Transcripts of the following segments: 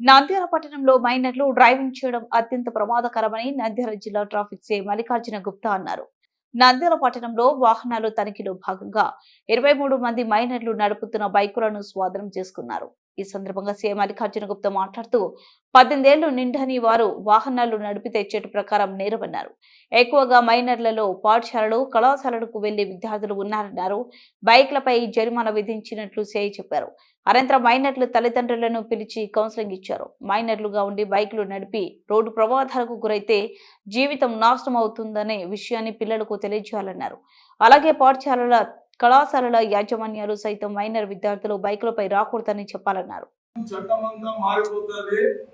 నంద్యాల పట్టణంలో మైనర్లు డ్రైవింగ్ చేయడం అత్యంత ప్రమాదకరమని నంద్యాల జిల్లా ట్రాఫిక్ సే మల్లికార్జున గుప్తా అన్నారు. నంద్యాల పట్టణంలో వాహనాలు తనిఖీలో భాగంగా ఇరవై మూడు మంది మైనర్లు నడుపుతున్న బైకులను స్వాధీనం చేసుకున్నారు. ఈ సందర్భంగా సీఎం మల్లికార్జున గుప్తా మాట్లాడుతూ పద్దెనిమిదేళ్ళు నిండని వారు వాహనాలు నడిపితే చెట్టు ప్రకారం నేరమన్నారు. ఎక్కువగా మైనర్లలో పాఠశాలలు కళాశాలలకు వెళ్ళే విద్యార్థులు ఉన్నారన్నారు. బైక్లపై జరిమానా విధించినట్లు సేయి చెప్పారు. అనంతరం మైనర్లు తల్లిదండ్రులను పిలిచి కౌన్సిలింగ్ ఇచ్చారు. మైనర్లుగా ఉండి బైకులు నడిపి రోడ్డు ప్రమాదాలకు గురైతే జీవితం నాశనం అవుతుందనే విషయాన్ని పిల్లలకు తెలియజేయాలన్నారు. అలాగే పాఠశాలల కళాశాలల యాజమాన్యాలు సైతం మైనర్ విద్యార్థులు బైకులపై రాకూడదని చెప్పాలన్నారు. చట్టం మారిపోతుంది.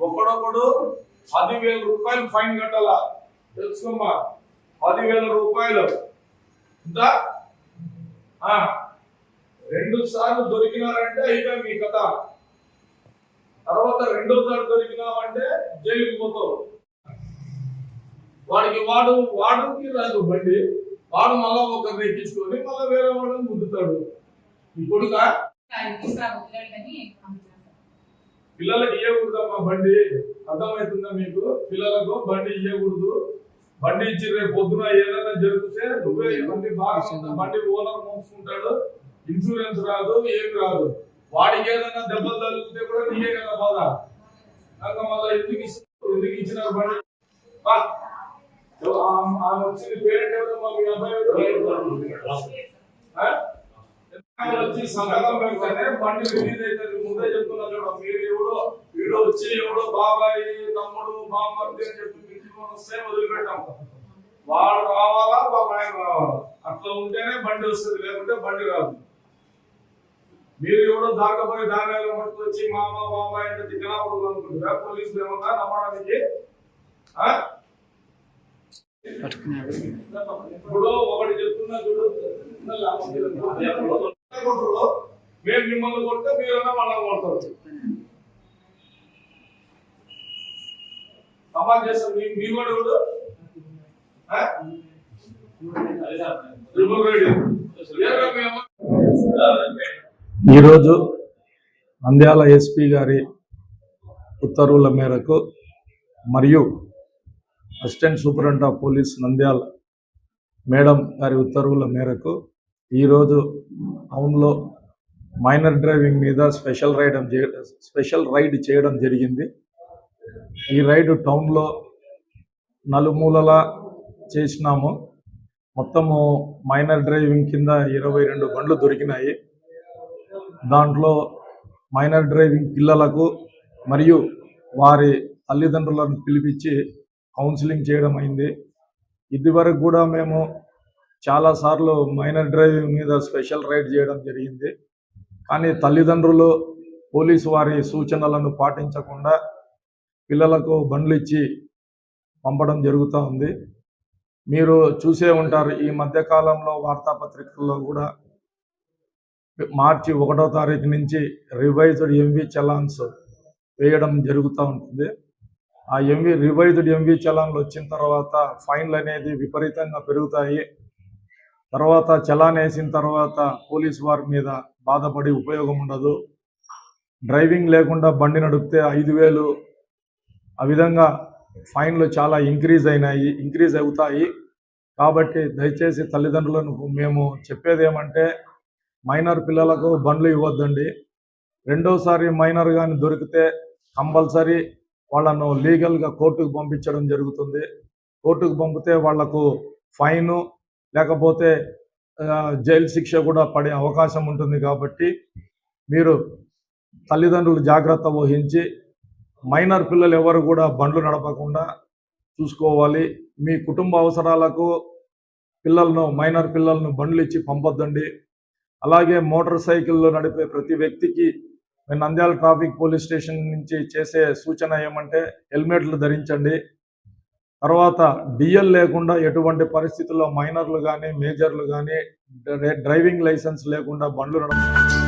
ఒకడొకడు పదివేల రూపాయలు ఫైన్ కట్టాల? తెలుసుకోమ్మా. పదివేల రూపాయలు. రెండు సార్లు దొరికినారంటే అయిపోయి మీ కథ. తర్వాత రెండోసారి దొరికినామంటే జైలుకి పోతావు. వాడికి వాడు వాడుకి రాదు బండి. వాడు మళ్ళా ఒకరిని ఎక్కించుకొని మళ్ళీ వేరే వాళ్ళని ముందుతాడు ఇప్పుడుగా పిల్లలకి ఇవ్వకూడదమ్మా బండి. అర్థమవుతుందా మీకు? పిల్లలకు బండి ఇవ్వకూడదు బండి ఇచ్చి రేపు పొద్దున ఏదైనా జరిగితే నువ్వే బండి బాగా బండి ఓనర్ మోసుకుంటాడు. ఇన్సూరెన్స్ రాదు ఏం రాదు. వాడికి ఏదైనా దెబ్బలు తగిలితే కూడా నీకే కదా బాధ. కనుక మళ్ళీ ఎందుకు ఇస్తున్నారు ఎందుకు ఇచ్చినారు బండి? బా. ఆమె వచ్చింది పేరెంట్ ఎవరమ్మా మీ అబ్బాయి వచ్చి సంతకం బండి రిలీజ్ అవుతుంది ముందే చెప్తున్నా చూడ మీరు ఎవడో వీడు వచ్చి ఎవడో బాబాయ్ తమ్ముడు బామ్మర్ది అని చెప్పి వస్తే వదిలిపెట్టాం వాడు రావాలా బాబు ఆయన రావాలా అట్లా ఉంటేనే బండి వస్తుంది లేకుంటే బండి రాదు మీరు ఎవడో దాకపోయి దానిలో పట్టుకొచ్చి మామ బాబాయ్ అంటే తిక్కనాపడదు అనుకుంటారా పోలీసులు ఏమన్నా నమ్మడానికి మేము మిమ్మల్ని కొడితే మీరన్నా వాళ్ళని కొడతారు. సమాజ్ మీ అమ్మ? ఈరోజు నంద్యాల ఎస్పీ గారి ఉత్తర్వుల మేరకు మరియు assistant superintendent of police Nandyal madam గారి ఉత్తర్వుల మేరకు ఈరోజు టౌన్లో మైనర్ డ్రైవింగ్ మీద స్పెషల్ రైడ్ స్పెషల్ రైడ్ చేయడం జరిగింది. ఈ రైడ్ టౌన్లో నలుమూలలా చేసినాము. మొత్తము మైనర్ డ్రైవింగ్ కింద ఇరవై రెండు బండ్లు దొరికినాయి. దాంట్లో మైనర్ డ్రైవింగ్ పిల్లలకు మరియు వారి తల్లిదండ్రులను పిలిపించి కౌన్సిలింగ్ చేయడం అయింది. ఇదివరకు కూడా మేము చాలాసార్లు మైనర్ డ్రైవ్ మీద స్పెషల్ రైడ్ చేయడం జరిగింది. కానీ తల్లిదండ్రులు పోలీసు వారి సూచనలను పాటించకుండా పిల్లలకు బండ్లు ఇచ్చి పంపడం జరుగుతూ ఉంది. మీరు చూసే ఉంటారు ఈ మధ్యకాలంలో వార్తాపత్రికల్లో కూడా మార్చి ఒకటో తారీఖు నుంచి రివైజ్డ్ ఎంవి చలాన్స్ వేయడం జరుగుతూ ఉంటుంది. ఆ ఎంవి రివైజ్డ్ ఎంవి చలాన్లు వచ్చిన తర్వాత ఫైన్లు అనేది విపరీతంగా పెరుగుతాయి. తర్వాత చలాన్ వేసిన తర్వాత పోలీస్ వారి మీద బాధపడి ఉపయోగం ఉండదు. డ్రైవింగ్ లేకుండా బండి నడిపితే ఐదు వేలు. ఆ విధంగా ఫైన్లు చాలా ఇంక్రీజ్ అయినాయి ఇంక్రీజ్ అవుతాయి. కాబట్టి దయచేసి తల్లిదండ్రులను మేము చెప్పేది ఏమంటే మైనర్ పిల్లలకు బండ్లు ఇవ్వద్దండి. రెండోసారి మైనర్ కానీ దొరికితే కంపల్సరీ వాళ్ళను లీగల్గా కోర్టుకు పంపించడం జరుగుతుంది. కోర్టుకు పంపితే వాళ్ళకు ఫైను లేకపోతే జైలు శిక్ష కూడా పడే అవకాశం ఉంటుంది కాబట్టి మీరు తల్లిదండ్రులు జాగ్రత్త వహించి మైనర్ పిల్లలు ఎవరు కూడా బండ్లు నడపకుండా చూసుకోవాలి. మీ కుటుంబ అవసరాలకు పిల్లలను మైనర్ పిల్లలను బండ్లు ఇచ్చి పంపొద్దండి. అలాగే మోటార్ సైకిల్లో నడిపే ప్రతి వ్యక్తికి మేము నంద్యాల ట్రాఫిక్ పోలీస్ స్టేషన్ నుంచి చేసే సూచన ఏమంటే హెల్మెట్లు ధరించండి. తర్వాత డిఎల్ లేకుండా ఎటువంటి పరిస్థితుల్లో మైనర్లు కానీ మేజర్లు కానీ డ్రైవింగ్ లైసెన్స్ లేకుండా బండ్లు నడప